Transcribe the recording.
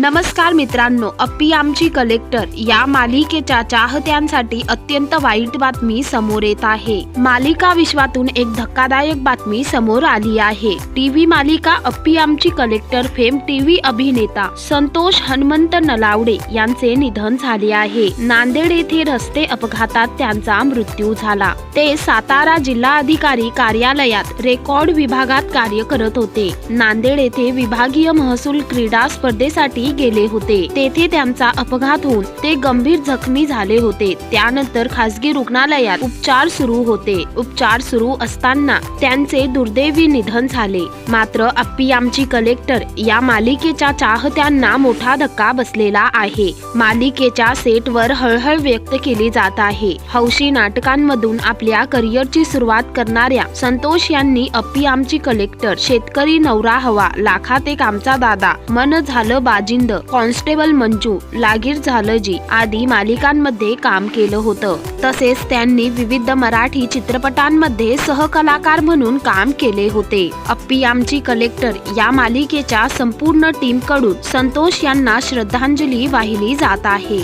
नमस्कार मित्रांनो अप्पी आमची कलेक्टर या मालिकेच्या चाहत्यांसाठी अत्यंत वाईट बातमी समोर येत आहे. मालिका विश्वातून एक धक्कादायक बातमी समोर आली आहे. टीव्ही मालिका अप्पी आमची कलेक्टर फेम टीव्ही अभिनेता संतोष हनुमंत नलावडे यांचे निधन झाले आहे. नांदेड येथे रस्ते अपघातात त्यांचा मृत्यू झाला. ते सातारा जिल्हाधिकारी कार्यालयात रेकॉर्ड विभागात कार्य करत होते. नांदेड येथे विभागीय महसूल क्रीडा स्पर्धेसाठी गेले होते. तेथे त्यांचा अपघात होऊन ते गंभीर जखमी झाले होते. त्यानंतर खासगी रुग्णालयात उपचार सुरू होते. उपचार सुरू असताना त्यांचे दुर्दैवी निधन झाले. मात्र अप्पी आमची कलेक्टर या मालिकेच्या चाहत्यांना मोठा धक्का बसलेला आहे. मालिकेच्या सेटवर हळहळ व्यक्त केली जात आहे. हौशी नाटकांमधून आपल्या करिअरची सुरुवात करणाऱ्या संतोष यांनी अप्पी आमची कलेक्टर शेतकरी नवरा हवा लाखात एक आमचा दादा मन झालं बाजी गोविंद कॉन्स्टेबल मंजू लागीर झालजी आदी मालिकांमध्ये काम केलं होतं. तसेच त्यांनी विविध मराठी चित्रपटांमध्ये सहकलाकार म्हणून काम केले होते. अप्पी आमची कलेक्टर या मालिकेच्या संपूर्ण टीमकडून संतोष यांना श्रद्धांजली वाहिली जात आहे.